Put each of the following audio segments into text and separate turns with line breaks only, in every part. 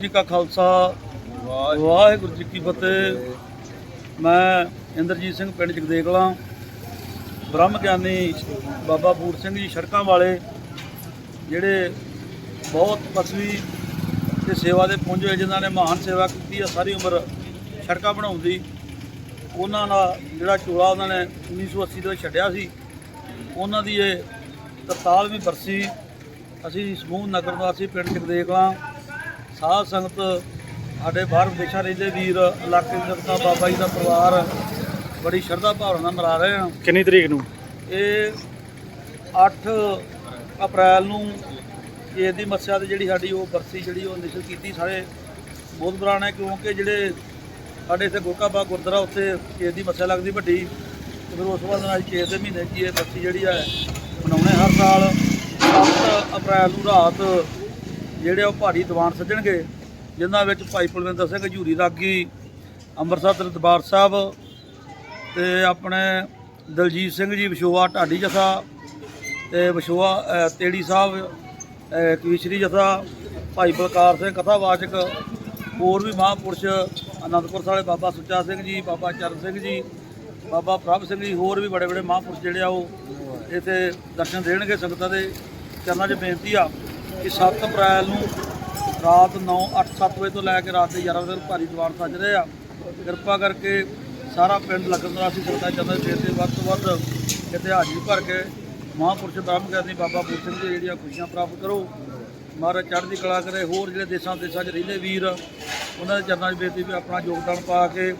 ਜੀ ਕਾ ਖਾਲਸਾ ਵਾਹਿਗੁਰੂ ਜੀ ਕੀ ਫਤਿਹ। ਮੈਂ ਇੰਦਰਜੀਤ ਸਿੰਘ ਪਿੰਡ ਜਗਦੇਗਲਾ ਬ੍ਰਹਮ ਗਿਆਨੀ ਬਾਬਾ ਬੂਰ ਸਿੰਘ ਜੀ ਸੜਕਾਂ ਵਾਲੇ ਜਿਹੜੇ ਬਹੁਤ ਪਸਵੀ ਤੇ ਸੇਵਾ ਦੇ ਪੁੰਜ ਹੋਏ, ਜਿਨ੍ਹਾਂ ਨੇ ਮਹਾਨ ਸੇਵਾ ਕੀਤੀ ਹੈ ਸਾਰੀ ਉਮਰ ਸੜਕਾਂ ਬਣਾਉਣ ਦੀ। ਉਹਨਾਂ ਦਾ ਜਿਹੜਾ ਚੋਲਾ ਉਹਨਾਂ ਨੇ 1980 ਦੇ ਵਿੱਚ ਛੱਡਿਆ ਸੀ। ਉਹਨਾਂ ਦੀ ਇਹ 43ਵੀਂ ਬਰਸੀ। ਅਸੀਂ ਸਮੂਹ ਨਗਰ ਵਾਸੀ ਪਿੰਡ ਜਗਦੇਕਲਾਂ ਸਾਧ ਸੰਗਤ ਸਾਡੇ ਬਾਹਰ ਵਿਦੇਸ਼ਾਂ ਰਹਿੰਦੇ ਵੀਰ, ਇਲਾਕੇ ਦੇ ਜਨਤਾ ਬਾਬਾ ਜੀ ਦਾ ਪਰਿਵਾਰ ਬੜੀ ਸ਼ਰਧਾ ਭਾਵਨਾ ਨਾਲ ਮਨਾ ਰਹੇ ਹਾਂ।
ਕਿੰਨੀ ਤਰੀਕ ਨੂੰ?
ਇਹ 8 ਅਪ੍ਰੈਲ ਨੂੰ ਇਹ ਦੀ ਮੱਸਿਆ ਤੇ ਜਿਹੜੀ ਸਾਡੀ ਉਹ ਬਰਸੀ ਜਿਹੜੀ ਉਹ ਨਿਸ਼ਚਿਤ ਕੀਤੀ। ਸਾਰੇ ਬਹੁਤ ਹੈ ਕਿਉਂਕਿ ਜਿਹੜੇ ਸਾਡੇ ਇੱਥੇ ਗੋਕਾਬਾ ਗੁਰਦੁਆਰਾ ਉੱਥੇ ਇਹ ਦੀ ਮੱਸਿਆ ਲੱਗਦੀ ਵੱਡੀ ਤੇ ਫਿਰ ਉਸ ਤੋਂ ਬਾਅਦ ਅੱਜ ਦੇ ਮਹੀਨੇ 'ਚ ਇਹ ਬਰਸੀ ਜਿਹੜੀ ਹੈ ਮਨਾਉਣੇ ਹਰ ਸਾਲ। 7 ਅਪ੍ਰੈਲ ਨੂੰ ਰਾਤ ਜਿਹੜੇ ਉਹ ਭਾਰੀ ਦੀਵਾਨ ਸੱਜਣਗੇ ਜਿਨ੍ਹਾਂ ਵਿੱਚ ਭਾਈ ਕੁਲਵਿੰਦਰ ਸਿੰਘ ਹਜੂਰੀ ਰਾਗੀ ਅੰਮ੍ਰਿਤਸਰ ਦਰਬਾਰ ਸਾਹਿਬ ਤੇ ਆਪਣੇ ਦਲਜੀਤ ਸਿੰਘ ਜੀ, ਵਿਸ਼ੋਆ ਢਾਡੀ ਜਥਾ ਤੇ ਵਿਸ਼ੋਆ ਤੇੜੀ ਸਾਹਿਬ ਕਵੀਸ਼ਰੀ ਜਥਾ ਭਾਈ ਬਲਕਾਰ ਸਿੰਘ ਕਥਾਵਾਚਕ, ਹੋਰ ਵੀ ਮਹਾਂਪੁਰਸ਼ ਅਨੰਦਪੁਰ ਸਾਹਿਬ ਬਾਬਾ ਸੁੱਚਾ ਸਿੰਘ ਜੀ, ਬਾਬਾ ਚਰਨ ਸਿੰਘ ਜੀ, ਬਾਬਾ ਪ੍ਰਭ ਸਿੰਘ ਜੀ, ਹੋਰ ਵੀ ਬੜੇ ਬੜੇ ਮਹਾਂਪੁਰਸ਼ ਜਿਹੜੇ ਆ ਉਹ ਇੱਥੇ ਦਰਸ਼ਨ ਦੇਣਗੇ ਸੰਗਤਾਂ ਦੇ। ਚਰਨਾਂ 'ਚ ਬੇਨਤੀ ਆ ਕਿ 7 ਅਪ੍ਰੈਲ ਨੂੰ ਰਾਤ 9 8 7 ਵਜੇ ਤੋਂ ਲੈ ਕੇ ਰਾਤ ਦੇ 11 ਵਜੇ ਤੱਕ ਭਾਰੀ ਦੀਵਾਰ ਸੱਜ ਰਹੇ ਆ। ਕਿਰਪਾ ਕਰਕੇ ਸਾਰਾ ਪਿੰਡ ਲੱਗਣ ਦਾ ਅਸੀਂ ਸਰਦਾ ਚਾਹੁੰਦੇ ਦੇਰ ਦੇ ਵੱਧ ਤੋਂ ਵੱਧ ਇੱਥੇ ਹਾਜ਼ਰੀ ਭਰ ਕੇ ਮਹਾਂਪੁਰਸ਼ ਬ੍ਰਹਮ ਗਿਆਨੀ ਬਾਬਾ ਬੂਰ ਸਿੰਘ ਜੀ ਜਿਹੜੀਆਂ ਖੁਸ਼ੀਆਂ ਪ੍ਰਾਪਤ ਕਰੋ। ਮਹਾਰਾਜ ਚੜ੍ਹਦੀ ਕਲਾ ਕਰੇ, ਹੋਰ ਜਿਹੜੇ ਦੇਸ਼ਾਂ ਦੇਸ਼ਾਂ 'ਚ ਰਹਿੰਦੇ ਵੀਰ, ਉਹਨਾਂ ਦੇ ਚਰਨਾਂ 'ਚ ਬੇਨਤੀ ਵੀ ਆਪਣਾ ਯੋਗਦਾਨ ਪਾ ਕੇ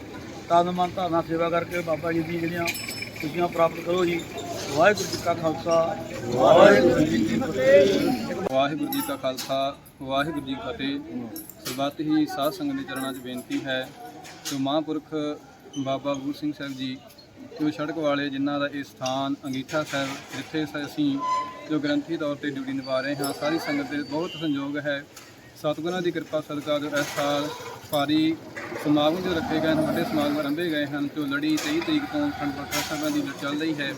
ਤਨ ਮਨ ਧਾਰਨਾ ਸੇਵਾ ਕਰਕੇ ਬਾਬਾ ਜੀ ਦੀ ਜਿਹੜੀਆਂ ਖੁਸ਼ੀਆਂ ਪ੍ਰਾਪਤ ਕਰੋ ਜੀ। ਵਾਹਿਗੁਰੂ ਜੀ ਕਾ ਖਾਲਸਾ, ਵਾਹਿਗੁਰੂ ਜੀ ਕੀ ਫਤਿਹ।
ਵਾਹਿਗੁਰੂ ਜੀ ਕਾ ਖਾਲਸਾ, ਵਾਹਿਗੁਰੂ ਜੀ ਕੀ ਫਤਿਹ। ਸਰਬੱਤ ਹੀ ਸਾਧ ਸੰਗਤ ਦੇ ਚਰਨਾਂ 'ਚ ਬੇਨਤੀ ਹੈ ਕਿ ਮਹਾਂਪੁਰਖ ਬਾਬਾ ਬੂਰ ਸਿੰਘ ਸਾਹਿਬ ਜੀ, ਜੋ ਸੜਕ ਵਾਲੇ ਜਿਨ੍ਹਾਂ ਦਾ ਇਹ ਸਥਾਨ ਅੰਗੀਠਾ ਸਾਹਿਬ, ਜਿੱਥੇ ਸ- ਅਸੀਂ ਜੋ ਗ੍ਰੰਥੀ ਤੌਰ ਤੇ ਡਿਊਟੀ ਨਿਭਾ ਰਹੇ ਹਾਂ, ਸਾਰੀ ਸੰਗਤ ਦੇ ਬਹੁਤ ਸੰਯੋਗ ਹੈ। ਸਤਿਗੁਰਾਂ ਦੀ ਕਿਰਪਾ ਸਦਕਾ ਜੋ ਇਸ ਸਾਲ ਭਾਰੀ ਸਮਾਗਮ ਜੋ ਰੱਖੇ ਗਏ ਹਨ, ਵੱਡੇ ਸਮਾਗਮ ਆਰੰਭੇ ਗਏ ਹਨ, ਜੋ ਲੜੀ 23 ਤਰੀਕ ਤੋਂ ਅਖੰਡ ਪਾਠ ਸਾਹਿਬਾਂ ਦੀ ਚੱਲ ਰਹੀ ਹੈ,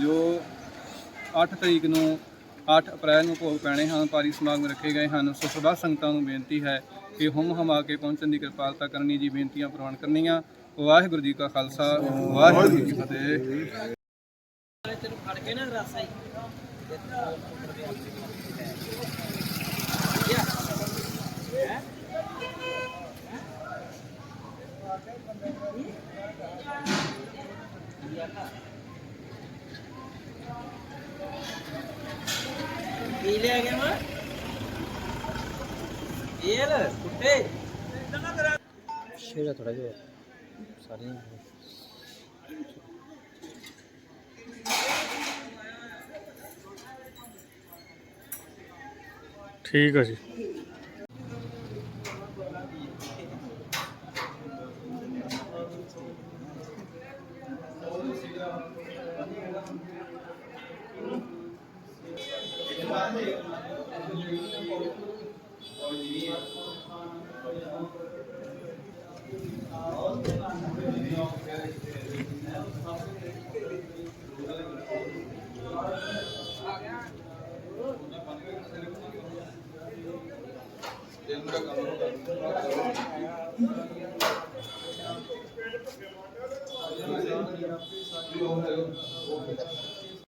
ਜੋ 8 ਤਰੀਕ ਨੂੰ 8 ਅਪ੍ਰੈਲ ਨੂੰ ਭੋਗ ਪੈਣੇ ਹਨ, ਭਾਰੀ ਸਮਾਗਮ ਰੱਖੇ ਗਏ ਹਨ। ਸੋ ਸਭਾ ਸੰਗਤਾਂ ਨੂੰ ਬੇਨਤੀ ਹੈ ਕਿ ਹਮ ਹਮਾ ਕੇ ਪਹੁੰਚਣ ਦੀ ਕਿਰਪਾਲਤਾ ਕਰਨੀ ਜੀ, ਬੇਨਤੀਆਂ ਪ੍ਰਵਾਨ ਕਰਨੀਆਂ। ਵਾਹਿਗੁਰੂ ਜੀ ਕਾ ਖਾਲਸਾ ਵਾਹਿਗੁਰੂ ਜੀ ਕੀ ਫਤਿਹ।
ਕੀ ਲੈ ਗਿਆ ਵਾ? ਇਹ ਲੈ ਕੁੱਤੇ?
ਛੇੜਾ ਥੋੜਾ ਜਿਹਾ। ਸਾਰੀਆਂ ਠੀਕ ਹੈ ਜੀ Thank you.